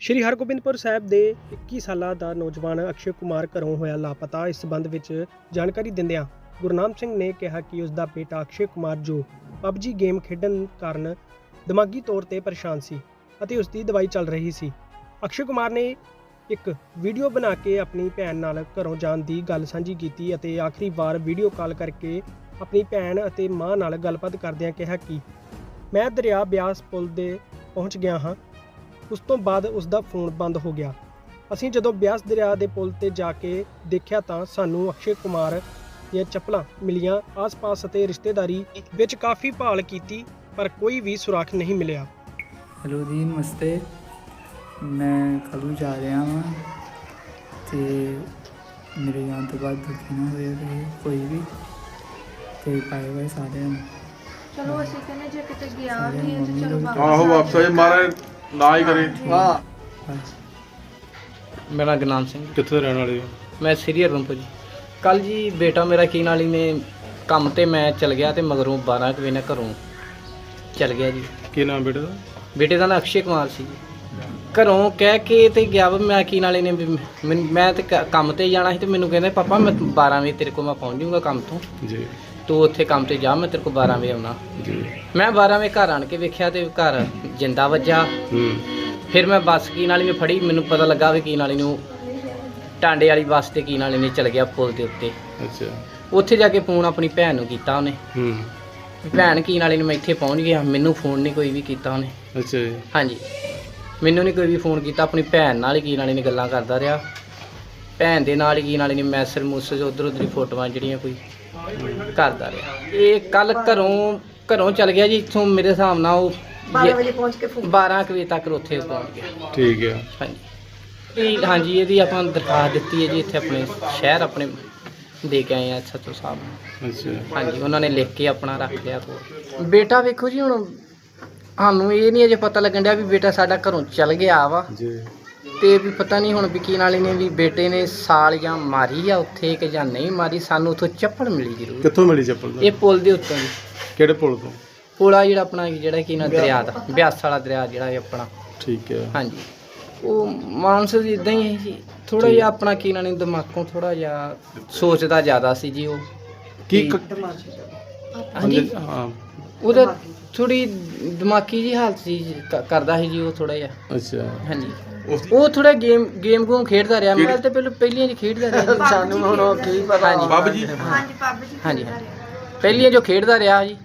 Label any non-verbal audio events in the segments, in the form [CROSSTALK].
ਸ਼੍ਰੀ ਹਰਗੋਬਿੰਦਪੁਰ ਸਾਹਿਬ ਦੇ 21 ਸਾਲਾ ਦਾ ਨੌਜਵਾਨ ਅਕਸ਼ੇ ਕੁਮਾਰ ਘਰੋਂ ਹੋਇਆ ਲਾਪਤਾ, ਇਸ ਸੰਬੰਧ ਵਿੱਚ ਜਾਣਕਾਰੀ ਦਿੰਦਿਆਂ ਗੁਰਨਾਮ ਸਿੰਘ ਨੇ ਕਿਹਾ ਕਿ ਉਸ ਦਾ ਬੇਟਾ ਅਕਸ਼ੇ ਕੁਮਾਰ ਜੋ PUBG ਗੇਮ ਖੇਡਣ ਕਾਰਨ ਦਿਮਾਗੀ ਤੌਰ ਤੇ ਪਰੇਸ਼ਾਨ ਸੀ ਅਤੇ ਉਸ ਦੀ ਦਵਾਈ ਚੱਲ ਰਹੀ ਸੀ। ਅਕਸ਼ੇ ਕੁਮਾਰ ਨੇ ਇੱਕ ਵੀਡੀਓ ਬਣਾ ਕੇ ਆਪਣੀ ਭੈਣ ਨਾਲ ਘਰੋਂ ਜਾਣ ਦੀ ਗੱਲ ਸਾਂਝੀ ਕੀਤੀ ਅਤੇ ਆਖਰੀ ਵਾਰ ਵੀਡੀਓ ਕਾਲ ਕਰਕੇ ਆਪਣੀ ਭੈਣ ਅਤੇ ਮਾਂ ਨਾਲ ਗੱਲਬਾਤ ਕਰਦਿਆਂ ਕਿਹਾ ਕਿ ਮੈਂ ਦਰਿਆ ਬਿਆਸ ਪੁਲ ਦੇ ਪਹੁੰਚ ਗਿਆ ਹਾਂ। ਉਸ ਤੋਂ ਬਾਅਦ ਉਸ ਦਾ ਫੋਨ ਬੰਦ ਹੋ ਗਿਆ। ਅਸੀਂ ਜਦੋਂ ਬਿਆਸ ਦਰਿਆ ਦੇ ਪੁਲ ਤੇ ਜਾ ਕੇ ਦੇਖਿਆ ਤਾਂ ਸਾਨੂੰ ਅਕਸ਼ੇ ਕੁਮਾਰ ਦੀਆਂ ਚੱਪਲਾਂ ਮਿਲੀਆਂ। ਆਸ-ਪਾਸ ਅਤੇ ਰਿਸ਼ਤੇਦਾਰੀ ਵਿੱਚ ਕਾਫੀ ਭਾਲ ਕੀਤੀ ਪਰ ਕੋਈ ਵੀ ਸੁਰਾਖ ਨਹੀਂ ਮਿਲਿਆ। ਹੈਲੋ ਜੀ ਨਮਸਤੇ। ਮੈਂ ਨੂੰ ਜਾ ਰਿਹਾ ਹਾਂ ਤੇ ਮੇਰੇ ਜਾਣ ਤੋਂ ਬਾਅਦ ਦੁਖੀ ਨਾ ਹੋਏ ਤੇ ਕੋਈ ਵੀ। ਤੇ ਪਾਏ ਹੋਏ ਸਾਰਿਆਂ ਨੂੰ। ਚਲੋ ਅਸੀਂ ਕਹਿੰਦੇ ਜੇ ਕਿਤੇ ਗਿਆ ਵੀ ਹੈ ਤੇ ਚਲੋ ਵਾਪਸ ਆਹੋ ਵਾਪਸ ਆਏ ਮਾਰੇ ਨਾ ਹੀ ਕਰੇ। ਬਸ ਮੇਰਾ ਨਾਮ ਗੁਰਨਾਮ ਸਿੰਘ ਕਿੱਥੇ ਰਹਿਣ ਵਾਲੇ ਹੋ? ਮੈਂ ਸ੍ਰੀ ਹਰਨਪੁਰ ਜੀ। ਕੱਲ ਜੀ ਬੇਟਾ ਮੇਰਾ ਕੀ ਨਾਲ ਹੀ ਨੇ ਕੰਮ ਤੇ ਮੈਂ ਚਲ ਗਿਆ ਤੇ ਮਗਰੋਂ 12 ਕੁ ਵਜੇ ਨਾਲ ਘਰੋਂ ਚਲ ਗਿਆ ਜੀ। ਕੀ ਨਾਮ ਬੇਟੇ ਦਾ? ਬੇਟੇ ਦਾ ਨਾਂ ਅਕਸ਼ੇ ਕੁਮਾਰ ਸੀ ਜੀ। ਘਰੋਂ ਕਹਿ ਕੇ ਤੇ ਗਿਆ ਵਾ ਮੈਂ ਕੀ ਨਾਲੇ ਨੇ ਵੀ ਮੈਨ- ਮੈਂ ਤੇ ਕ- ਕੰਮ ਤੇ ਜਾਣਾ ਸੀ ਤੇ ਮੈਨੂੰ ਕਹਿੰਦੇ ਪਾਪਾ ਮੈਂ 12 ਵਜੇ ਤੇਰੇ ਕੋਲ ਮੈਂ ਪਹੁੰਚ ਜਾਊਂਗਾ ਕੰਮ ਤੋਂ। ਜੀ। ਤੂੰ ਉੱਥੇ ਕੰਮ ਤੇ ਜਾ ਮੈਂ ਤੇਰੇ ਕੋਲ 12 ਵਜੇ ਆਉਣਾ। ਜੀ। ਮੈਂ 12 ਵਜੇ ਘਰ ਆਣ ਕੇ ਵੇਖਿਆ ਤੇ ਘਰ ਜਿੰਦਾ ਵੱਜਾ। ਹੂੰ। ਫਿਰ ਮੈਂ ਬੱਸ ਕੀ ਨਾਲੀ ਮੈਂ ਫੜੀ ਮੈਨੂੰ ਪਤਾ ਲੱਗਾ ਵੀ ਕੀ ਨਾਲੀ ਨੂੰ ਟਾਂਡੇ ਵਾਲੀ ਬੱਸ ਤੇ ਕੀ ਨਾਲੀ ਨੇ ਚਲ ਗਿਆ ਪੁਲ ਦੇ ਉੱਤੇ। ਅੱਛਾ। ਉੱਥੇ ਜਾ ਕੇ ਫੋਨ ਆਪਣੀ ਭੈਣ ਨੂੰ ਕੀਤਾ ਉਹਨੇ। ਹੂੰ। ਵੀ ਭੈਣ ਕੀ ਨਾਲੀ ਨੂੰ ਮੈਂ ਇੱਥੇ ਪਹੁੰਚ ਗਿਆ ਮੈਨੂੰ ਫੋਨ ਨਹੀਂ ਕੋਈ ਵੀ ਕੀਤਾ ਉਹਨੇ। ਅੱਛਾ ਜੀ। ਹਾਂਜੀ। ਮੈਨੂੰ ਨਹੀਂ ਕੋਈ ਵੀ ਫੋਨ ਕੀਤਾ ਆਪਣੀ ਭੈਣ ਨਾਲ ਹੀ ਕੀ ਨਾਲੀ ਨੇ ਗੱਲਾਂ ਕਰਦਾ ਰਿਹਾ। ਭੈਣ ਦੇ ਨਾਲ ਹੀ ਕੀ ਨਾਲੀ ਨੇ ਮੈਸੇਜ ਮੂਸੇਜ ਉਧਰ ਉਧਰ ਹੀ ਫੋਟੋਆਂ ਜਿਹੜੀਆਂ ਕੋਈ ਕਰਦਾ ਰਿਹਾ। ਇਹ ਕੱਲ ਘਰੋਂ ਘਰੋਂ ਚਲ ਗਿਆ ਜੀ ਇੱਥੋਂ ਮੇਰੇ ਹਿਸਾਬ ਨਾਲ ਉਹ 12 ਵਜੇ ਪਹੁੰਚ ਕੇ 12 ਕੁ ਵਜੇ ਤੱਕ ਉੱਥੇ ਪਹੁੰਚ ਗਿਆ। ਠੀਕ ਹੈ। ਹਾਂਜੀ। ਇਹ ਹਾਂਜੀ ਇਹਦੀ ਆਪਾਂ ਦਰਖਾਸਤ ਦਿੱਤੀ ਹੈ ਜੀ ਇੱਥੇ ਆਪਣੇ ਸ਼ਹਿਰ ਆਪਣੇ ਦੇ ਕੇ ਆਏ ਆ ਸੱਚੋ ਸਾਹਿਬ। ਨੂੰ। ਅੱਛਾ। ਹਾਂਜੀ ਉਹਨਾਂ ਨੇ ਲਿਖ ਕੇ ਆਪਣਾ ਰੱਖ ਲਿਆ ਕੋਲ ਬੇਟਾ ਵੇਖੋ ਜੀ ਹੁਣ ਸਾਨੂੰ ਇਹ ਨਹੀਂ ਅਜੇ ਪਤਾ ਲੱਗਣ ਡਿਆ ਵੀ ਬੇਟਾ ਸਾਡਾ ਘਰੋਂ ਚਲ ਗਿਆ ਵਾ। ਜੀ। ਤੇ ਵੀ ਪਤਾ ਨਹੀਂ ਹੁਣ ਵੀ ਕੀ ਨਾਲੇ ਨੇ ਵੀ ਬੇਟੇ ਨੇ ਸਾਲ ਜਾਂ ਮਾਰੀ ਆ ਉੱਥੇ ਕਿ ਜਾਂ ਨਹੀਂ ਮਾਰੀ ਸਾਨੂੰ ਉੱਥੋਂ ਚੱਪਲ ਮਿਲੀ ਜ਼ਰੂਰ। ਕਿੱਥੋਂ ਮਿਲੀ ਚੱਪਲ ਇਹ ਪੁਲ ਦੇ ਉੱਤੋਂ ਜੀ। ਕਿਹੜੇ ਪੁਲ ਤੋਂ? ਪੁਲ ਆ ਜਿਹੜਾ ਆਪਣਾ ਜਿਹੜਾ ਕੀ ਨਾ ਦਰਿਆ ਦਾ ਬਿਆਸ ਵਾਲਾ ਦਰਿਆ ਜਿਹੜਾ ਇਹ ਆਪਣਾ। ਠੀਕ ਹੈ। ਹਾਂਜੀ। ਉਹ ਮਾਨਸ ਜੀ ਇਦਾਂ ਹੀ ਹੈ ਜੀ। ਥੋੜਾ ਜਿਹਾ ਆਪਣਾ ਕੀ ਨਾਲੇ ਦਿਮਾਗੋਂ ਥੋੜਾ ਜਿਹਾ ਸੋਚਦਾ ਜ਼ਿਆਦਾ ਸੀ ਜੀ ਉਹ। ਕੀ ਕੀ- ਕ- ਹਾਂਜੀ। ਹਾਂ। ਉਹਦਾ ਥੋੜੀ ਦਿਮਾਗੀ ਜੀ ਹਾਲਤ ਸੀ ਕ- ਕਰਦਾ ਸੀ ਜੀ ਉਹ ਥੋੜਾ ਜਿਹਾ। ਅੱਛਾ। ਹਾਂਜੀ। ਉਹ ਥੋੜਾ ਗੇਮ ਗੇਮ ਗੂਮ ਖੇਡਦਾ ਰਿਹਾ। ਮੈਂ ਤੇ ਪਹਿਲਾਂ ਪਹਿਲੀਆਂ ਜੀ ਖੇਡਦਾ ਰਿਹਾ। [LAUGHS] ਸਾਨੂੰ ਹੁਣ ਕੀ ਪਤਾ। ਹਾਂਜੀ। ਬਾਬੂ ਜੀ ਹਾਂਜੀ ਪਾਪਾ ਜੀ ਹਾਂਜੀ ਪਹਿਲੀਆਂ ਜੋ ਖੇਡਦਾ ਰਿਹਾ ਜੀ।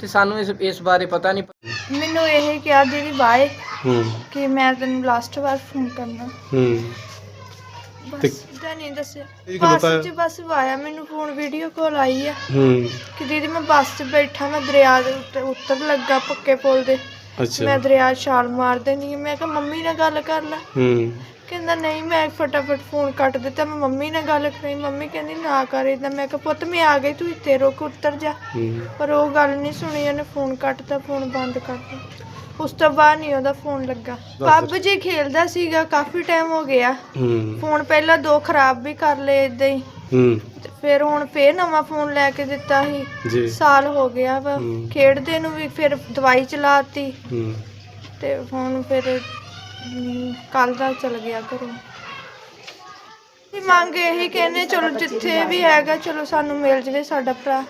ਤੇ ਸਾਨੂੰ ਇਸ ਇਸ ਬਾਰੇ ਪਤਾ ਨਹੀਂ। ਮੈਨੂੰ ਇਹ ਕਿਹਾ ਦੀਦੀ ਬਾਏ ਹੂੰ। ਕਿ ਮੈਂ ਤੈਨੂੰ ਲਾਸਟ ਵਾਰ ਫੋਨ ਕਰਨਾ। ਹੂੰ। ਬਸ ਤੇ- ਨਹੀਂ ਦੱਸਿਆ? 'ਚ ਬਸ ਆਇਆ ਮੈਨੂੰ ਫੋਨ ਵੀਡੀਓ ਕਾਲ ਆਈ ਆ। ਹੂੰ। ਕਿ ਦੀਦੀ ਮੈਂ ਬੱਸ 'ਚ ਬੈਠਾ ਮੈਂ ਦਰਿਆ ਦੇ ਉੱਤੇ ਉੱਤਰ ਲੱਗਾ ਪੱਕੇ ਪੁਲ ਦੇ। ਮੈਂ ਅੱਛਾ ਦਰਿਆ 'ਚ ਛਾਲ ਮਾਰ ਦੇਣੀ ਆ। ਮੈਂ ਕਿਹਾ ਮੰਮੀ ਨਾਲ ਗੱਲ ਕਰ ਲੈ। ਹੂੰ। ਕਹਿੰਦਾ ਨਹੀਂ ਮੈਂ ਫਟਾਫਟ ਫੋਨ ਕੱਟ ਦਿੱਤਾ। ਮੈਂ ਮੰਮੀ ਨਾਲ ਗੱਲ ਕਰੀ। ਮੰਮੀ ਕਹਿੰਦੀ ਨਾ ਕਰ ਏਦਾਂ। ਮੈਂ ਕਿਹਾ ਪੁੱਤ ਮੈਂ ਆ ਗਈ। ਤੂੰ ਇੱਥੇ ਰੁਕ ਉੱਤਰ ਜਾ। ਹੂੰ। ਪਰ ਉਹ ਗੱਲ ਨਹੀਂ ਸੁਣੀ। ਉਹਨੇ ਫੋਨ ਕੱਟਤਾ ਫੋਨ ਬੰਦ ਕਰਤਾ। ਉਸ ਤੋਂ ਬਾਅਦ ਨਹੀਂ ਉਹਦਾ ਫੋਨ ਲੱਗਾ। ਪੱਬ ਜੀ ਖੇਲਦਾ ਸੀਗਾ ਕਾਫੀ ਟਾਈਮ ਹੋ ਗਿਆ। ਹੂੰ। ਫੋਨ ਪਹਿਲਾਂ ਦੋ ਖਰਾਬ ਵੀ ਕਰ ਲਏ ਇਦਾਂ ਹੀ। ਹੂੰ। ਤੇ ਫਿਰ ਹੁਣ ਫੇਰ ਨਵਾਂ ਫੋਨ ਲੈ ਕੇ ਦਿੱਤਾ ਸੀ। ਸਾਲ ਹੋ ਗਿਆ ਵਾ। ਹੂੰ। ਖੇਡਦੇ ਨੂੰ ਵੀ ਫਿਰ ਦਵਾਈ ਚਲਾਤੀ। ਹੂੰ। ਤੇ ਹੁਣ ਫਿਰ ਕੱਲ ਦਾ ਚਲ ਗਿਆ ਘਰੋਂ। ਇਹ ਮੰਗ ਇਹੀ ਕਹਿੰਦੇ ਚਲੋ ਜਿੱਥੇ ਵੀ ਹੈਗਾ ਚਲੋ ਸਾਨੂੰ ਮਿਲ ਜਵੇ ਸਾਡਾ ਭਰਾ।